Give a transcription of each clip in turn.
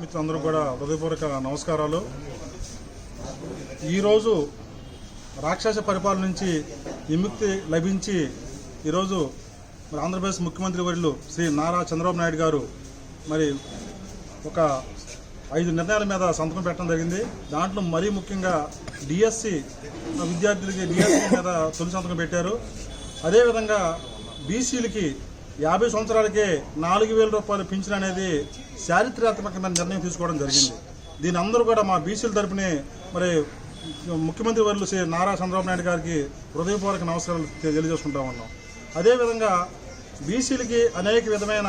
మిత్రులందరూ కూడా హృదయపూర్వక నమస్కారాలు. ఈరోజు రాక్షస పరిపాలన నుంచి విముక్తి లభించి ఈరోజు మరి ఆంధ్రప్రదేశ్ ముఖ్యమంత్రి వర్యులు శ్రీ నారా చంద్రబాబు నాయుడు గారు మరి ఒక ఐదు నిర్ణయాల మీద సంతకం పెట్టడం జరిగింది. దాంట్లో మరీ ముఖ్యంగా డిఎస్సి విద్యార్థులకి డిఎస్సి మీద తొలి సంతకం పెట్టారు. అదేవిధంగా బీసీలకి యాభై సంవత్సరాలకే నాలుగు వేల రూపాయలు పింఛన్ అనేది చారిత్రాత్మకమైన నిర్ణయం తీసుకోవడం జరిగింది. దీని అందరూ కూడా మా బీసీల తరపునే మరి ముఖ్యమంత్రి వర్యులు శ్రీ నారా చంద్రబాబు నాయుడు గారికి హృదయపూర్వక నమస్కారాలు తెలియజేసుకుంటా ఉన్నాం. అదేవిధంగా బీసీలకి అనేక విధమైన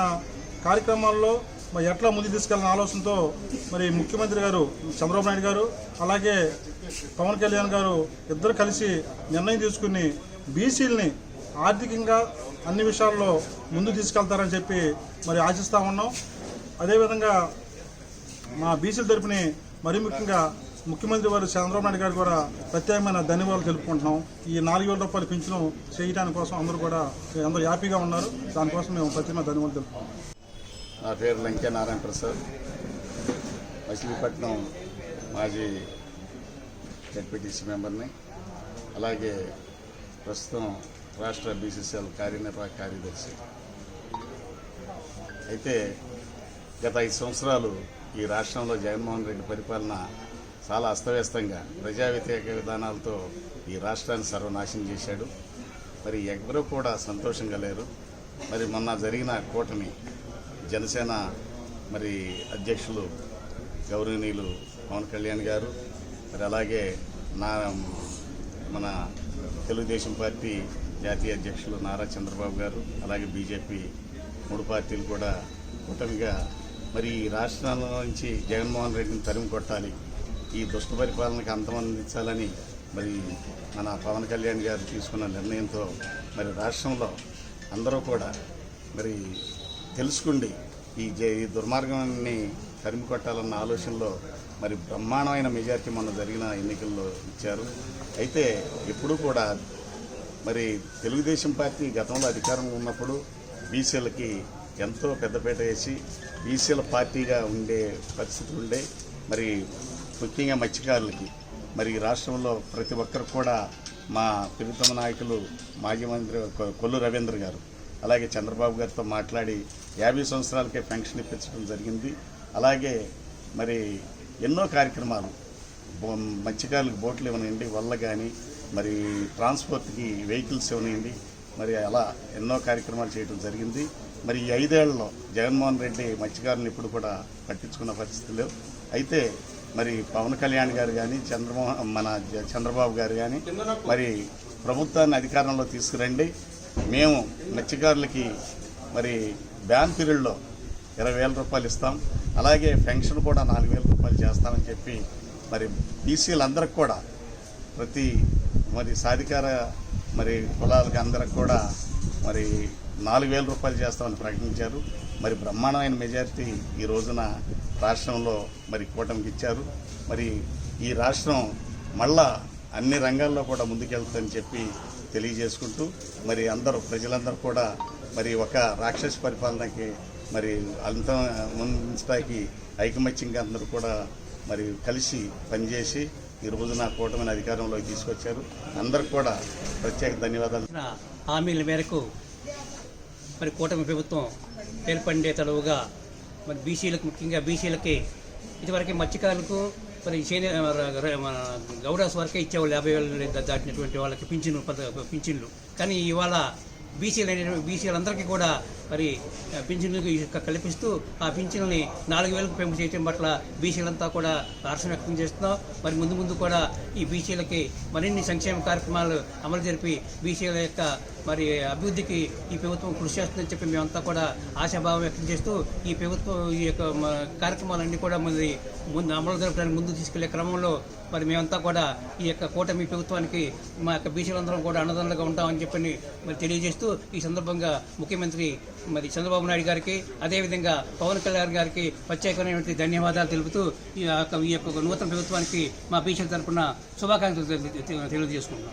కార్యక్రమాల్లో మరి ఎట్లా ముందుకు తీసుకెళ్ళిన ఆలోచనతో మరి ముఖ్యమంత్రి గారు చంద్రబాబు నాయుడు గారు అలాగే పవన్ కళ్యాణ్ గారు ఇద్దరు కలిసి నిర్ణయం తీసుకుని బీసీలని ఆర్థికంగా అన్ని విషయాల్లో ముందు తీసుకెళ్తారని చెప్పి మరి ఆశిస్తా ఉన్నాం. అదేవిధంగా మా బీసీల తరపుని మరీ ముఖ్యంగా ముఖ్యమంత్రి వారు చంద్రబాబు నాయుడు గారు కూడా ప్రత్యేకమైన ధన్యవాదాలు తెలుపుకుంటున్నాం. ఈ నాలుగు వేల రూపాయలు పింఛను చేయడానికి కోసం అందరూ కూడా అందరూ హ్యాపీగా ఉన్నారు. దానికోసం మేము ప్రత్యేకమైన ధన్యవాదాలు తెలుపుకుంటాం నా పేరు లంకే నారాయణ ప్రసాద్. మచిలీపట్నం మాజీ జడ్పీటీసీ మెంబర్ని. అలాగే ప్రస్తుతం రాష్ట్ర బీసీసీఎల్ కార్యనిర్వాహక కార్యదర్శి. అయితే గత ఐదు సంవత్సరాలు ఈ రాష్ట్రంలో జగన్మోహన్ రెడ్డి పరిపాలన చాలా అస్తవ్యస్తంగా ప్రజా వ్యతిరేక విధానాలతో ఈ రాష్ట్రాన్ని సర్వనాశనం చేశాడు. మరి ఎవరూ కూడా సంతోషంగా లేరు. మరి మొన్న జరిగిన కూటమి జనసేన మరి అధ్యక్షులు గౌరవనీయులు పవన్ కళ్యాణ్ గారు మరి అలాగే నా మన తెలుగుదేశం పార్టీ జాతీయ అధ్యక్షులు నారా చంద్రబాబు గారు అలాగే బీజేపీ మూడు పార్టీలు కూడా కూటమిగా మరి ఈ రాష్ట్రాల నుంచి జగన్మోహన్ రెడ్డిని తరిమి కొట్టాలి. ఈ దుష్ట పరిపాలనకి అంతమందించాలని మరి మన పవన్ కళ్యాణ్ గారు తీసుకున్న నిర్ణయంతో మరి రాష్ట్రంలో అందరూ కూడా మరి తెలుసుకుండి ఈ ఈ దుర్మార్గాన్ని తరిమి కొట్టాలన్న ఆలోచనలో మరి బ్రహ్మాండమైన మెజార్టీ మొన్న జరిగిన ఎన్నికల్లో ఇచ్చారు. అయితే ఎప్పుడూ కూడా మరి తెలుగుదేశం పార్టీ గతంలో అధికారంలో ఉన్నప్పుడు బీసీలకి ఎంతో పెద్దపేట వేసి బీసీల పార్టీగా ఉండే పరిస్థితులు ఉండే మరి ముఖ్యంగా మత్స్యకారులకి మరి రాష్ట్రంలో ప్రతి ఒక్కరు కూడా మా ప్రియతమ నాయకులు మాజీ మంత్రి కొ- కొల్లు రవీంద్ర గారు అలాగే చంద్రబాబు గారితో మాట్లాడి యాభై సంవత్సరాలకే పెన్షన్ ఇప్పించడం జరిగింది. అలాగే మరి ఎన్నో కార్యక్రమాలు మత్స్యకారులకు బోట్లు ఇవ్వనివ్వండి వల్ల కానీ మరి ట్రాన్స్పోర్ట్కి వెహికల్స్ ఇవ్వనివ్వండి మరి అలా ఎన్నో కార్యక్రమాలు చేయడం జరిగింది. మరి ఈ ఐదేళ్ళలో జగన్మోహన్ రెడ్డి మత్స్యకారులను ఇప్పుడు కూడా పట్టించుకున్న పరిస్థితి లేవు. అయితే మరి పవన్ కళ్యాణ్ గారు కానీ చంద్రమోహన్ మన చంద్రబాబు గారు కానీ మరి ప్రభుత్వాన్ని అధికారంలో తీసుకురండి. మేము మత్స్యకారులకి మరి బ్యాన్ పీరియడ్లో ఇరవై వేల రూపాయలు ఇస్తాం. అలాగే పెన్షన్ కూడా నాలుగు వేల రూపాయలు చేస్తామని చెప్పి మరి బీసీలందరికి కూడా ప్రతి మరి సాధికార మరి కులాలకి అందరికి కూడా మరి నాలుగు వేల రూపాయలు చేస్తామని ప్రకటించారు. మరి బ్రహ్మాండమైన మెజారిటీ ఈ రోజున రాష్ట్రంలో మరి కూటమికి ఇచ్చారు. మరి ఈ రాష్ట్రం మళ్ళా అన్ని రంగాల్లో కూడా ముందుకెళ్తుందని చెప్పి తెలియజేసుకుంటూ మరి అందరూ ప్రజలందరూ కూడా మరి ఒక రాక్షస పరిపాలనకి మరి అంత ముందుకి ఐకమత్యంగా అందరూ కూడా మరి కలిసి పనిచేసి ఈ రోజున కూటమిని అధికారంలోకి తీసుకొచ్చారు. అందరికి కూడా ప్రత్యేక ధన్యవాదాలు. హామీల మేరకు మరి కూటమి ప్రభుత్వం ఏర్పడే తడవుగా మరి బీసీలకు ముఖ్యంగా బీసీలకి ఇదివరకే మత్స్యకారులకు మరి చేనే మన గౌడాస్ వరకే ఇచ్చేవాళ్ళు యాభై వేలు దాటినటువంటి వాళ్ళకి పింఛను పద పింఛన్లు. కానీ ఇవాళ బీసీలు అనేటువంటి బీసీలందరికీ కూడా మరి ఆ, పింఛన్లు కల్పిస్తూ ఆ పింఛన్లని నాలుగు వేలకు పెంపు చేయడం పట్ల బీసీలంతా కూడా హర్షం వ్యక్తం చేస్తున్నాం. మరి ముందు ముందు కూడా ఈ బీసీలకి మరిన్ని సంక్షేమ కార్యక్రమాలు అమలు జరిపి బీసీల యొక్క మరి అభివృద్ధికి ఈ ప్రభుత్వం కృషి చేస్తుందని చెప్పి మేమంతా కూడా ఆశాభావం వ్యక్తం చేస్తూ ఈ ప్రభుత్వం ఈ యొక్క కార్యక్రమాలన్నీ కూడా మరి ముందు అమలు జరపడానికి ముందు తీసుకెళ్ళే క్రమంలో మరి మేమంతా కూడా ఈ యొక్క కూటమి ప్రభుత్వానికి మా యొక్క బీసీలందరం కూడా అన్నదండగా ఉంటామని చెప్పని మరి తెలియజేస్తూ ఈ సందర్భంగా ముఖ్యమంత్రి మరి చంద్రబాబు నాయుడు గారికి అదేవిధంగా పవన్ కళ్యాణ్ గారికి ప్రత్యేకమైనటువంటి ధన్యవాదాలు తెలుపుతూ ఈ యొక్క ఈ యొక్క నూతన ప్రభుత్వానికి మా బీసీల తరపున శుభాకాంక్షలు తెలియజేసుకుంటున్నాం.